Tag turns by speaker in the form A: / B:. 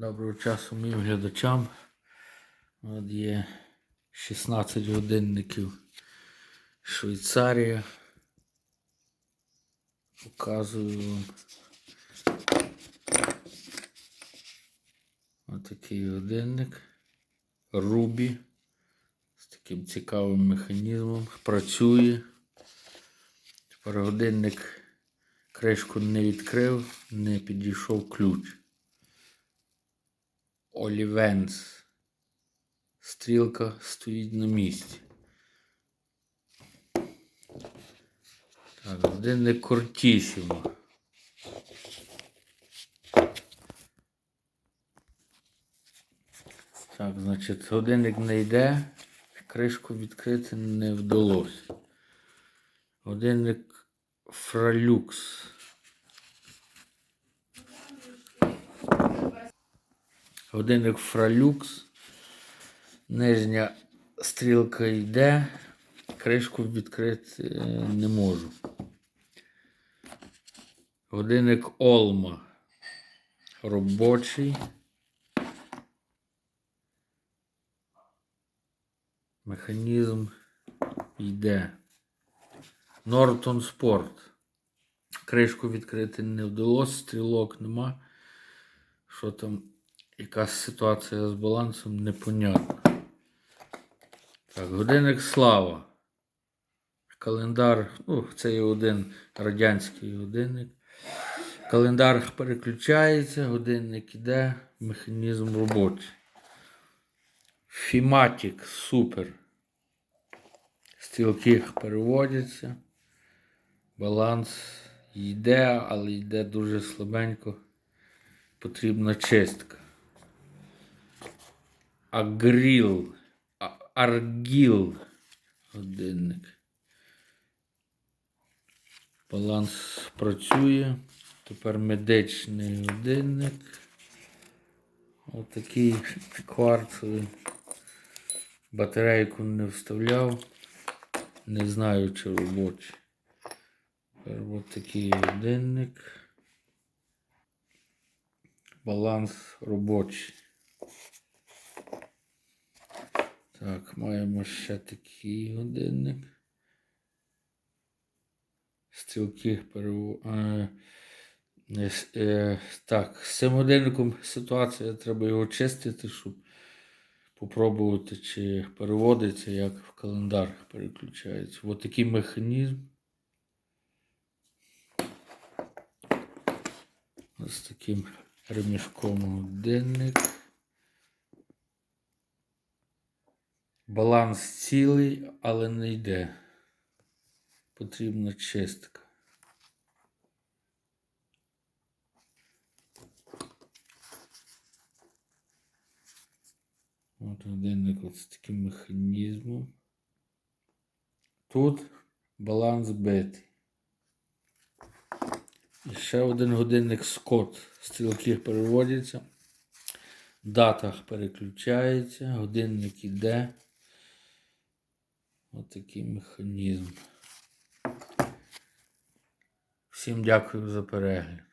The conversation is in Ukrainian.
A: Доброго часу моїм глядачам. От є 16 годинників Швейцарія. Показую вам. Отакий годинник. Рубі. З таким цікавим механізмом. Працює. Тепер годинник кришку не відкрив, не підійшов ключ. Олівенс. Стрілка стоїть на місці. Так, годинник Кортісімо. Так, значить, годинник не йде, кришку відкрити не вдалося. Годинник Фралюкс. Годинник Фралюкс. Нижня стрілка йде, кришку відкрити е, не можу. Годинник Олма. Робочий. Механізм йде. Нортон Спорт. Кришку відкрити не вдалося, стрілок нема. Що там, якась ситуація з балансом, непонятно. Так, годинник Слава. Календар, ну, це є один радянський годинник. Календар переключається, годинник іде, механізм робочий. Фіматік супер. Стрілки переводяться. Баланс йде, але йде дуже слабенько. Потрібна чистка. Агріл. Аргіл. Годинник. Баланс працює. Тепер медичний годинник. Отакий кварцевий. Батарейку не вставляв. Не знаю, чи робочий. Тепер от такий годинник. Баланс робочий. Так, маємо ще такий годинник. Стрілки перево... е, е, так, з цим годинником ситуація, треба його чистити, щоб попробувати, чи переводиться, як в календар переключається. Ось такий механізм. Ось таким ремішком годинник. Баланс цілий, але не йде. Потрібна чистка. От годинник от з таким механізмом. Тут баланс битий. І ще один годинник Скотт. Стрілки переводяться. Дата переключається, годинник іде. Ось такий механізм. Всім дякую за перегляд.